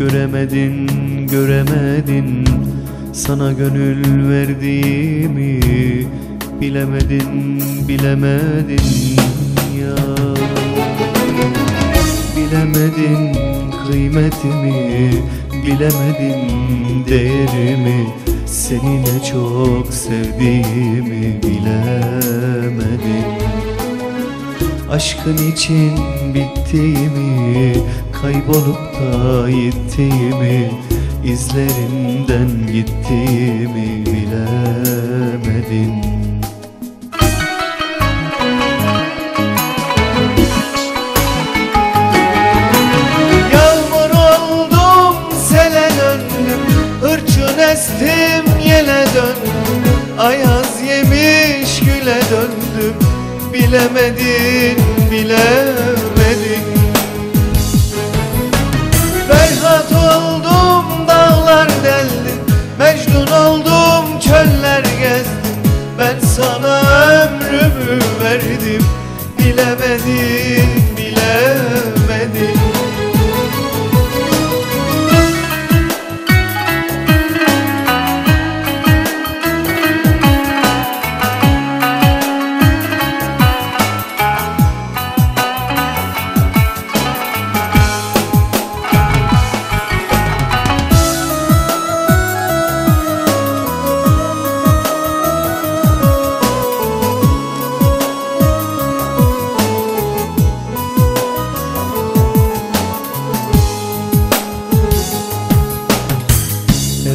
Göremedin, göremedin. Sana gönül verdiğimi Bilemedin, bilemedin ya. Bilemedin kıymetimi Bilemedin değerimi. Seni ne çok sevdiğimi bilemedin Aşkın için bittiğimi Kaybolup da gittiğimi izlerinden gittiğimi Hırçın estim yele döndüm. Ayaz yemiş güle döndüm Bilemedin bilemedin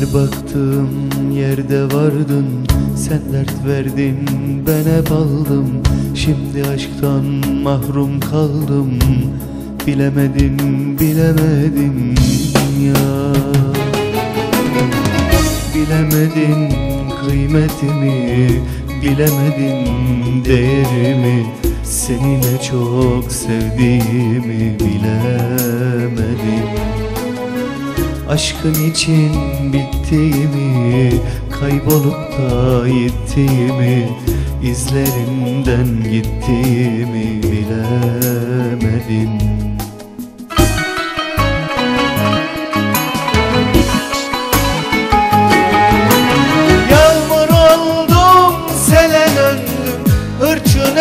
Her baktığım yerde vardın. Sen dert verdin ben hep aldım. Şimdi aşktan mahrum kaldım. Bilemedim bilemedim ya Bilemedin kıymetimi Bilemedin değerimi. Seni ne çok sevdiğimi bilemedim Aşkın için bittiğimi Kaybolup da gittiğimi izlerinden gittiğimi bilemedim.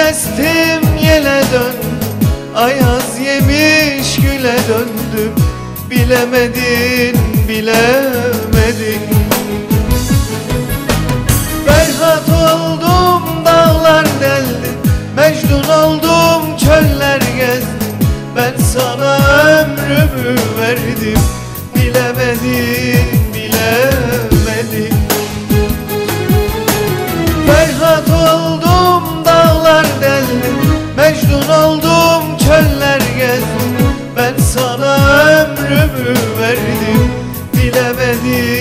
Estim yele döndüm. Ayaz yemiş güle döndüm Bilemedin bilemedin. Ferhat oldum dağlar deldim Mecnun oldum çöller gezdim Ben sana ömrümü verdim bilemedin